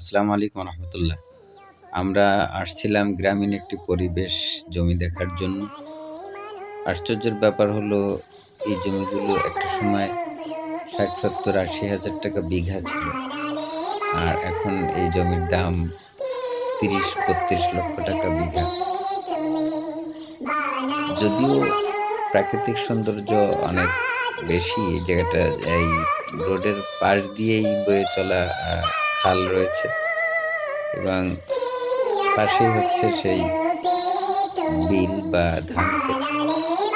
আসসালামু আলাইকুম রহমতুল্লাহ। আমরা আসছিলাম গ্রামীণ একটি পরিবেশ জমি দেখার জন্য। আশ্চর্যের ব্যাপার হলো, এই জমিগুলো একটা সময় ষাট, সত্তর, আশি হাজার টাকা বিঘা ছিল। আর এখন এই জমির দাম তিরিশ, বত্রিশ লক্ষ টাকা বিঘা। যদিও প্রাকৃতিক সৌন্দর্য অনেক বেশি, এই জায়গাটা এই রোডের পাশ দিয়েই বয়ে চলা খাল রয়েছে এবং পাশেই হচ্ছে সেই বিল বা ধান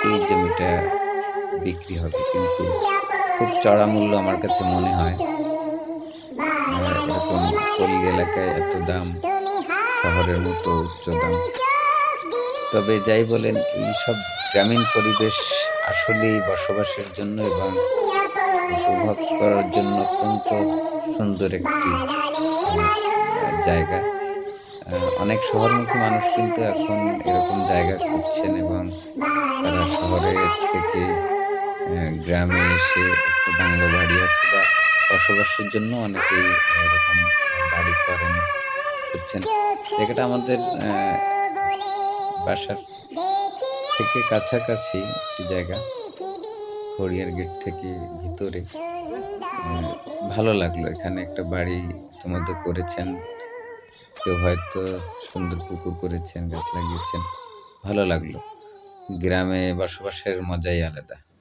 এই জমিটা বিক্রি হবে। কিন্তু খুব চড়া মূল্য আমার কাছে মনে হয়। এরকম পল্লী এলাকায় এত দাম, শহরের মতো উচ্চ দাম। তবে যাই বলেন এই সব গ্রামীণ পরিবেশ আসলেই বসবাসের জন্য এবং উপভোগ করার জন্য অত্যন্ত সুন্দর একটি জায়গা। অনেক শহরমুখী মানুষ কিন্তু এখন এরকম জায়গা খুঁজছেন এবং তারা শহরে থেকে গ্রামে এসে একটা বাংলো বাড়ি অথবা বসবাসের জন্য অনেকেই এরকম বাড়ি করেন, খুঁজছেন। জায়গাটা আমাদের বাসার থেকে কাছাকাছি একটি জায়গা। হরিয়ার গেট থেকে ভিতরে। ভালো লাগল। এখানে একটা বাড়ি ইতিমধ্যে করেছেন। কেউ হয়তো সুন্দর পুকুর করেছেন, গাছ লাগিয়েছেন। ভালো লাগল। গ্রামে বসবাসের মজাই আলাদা।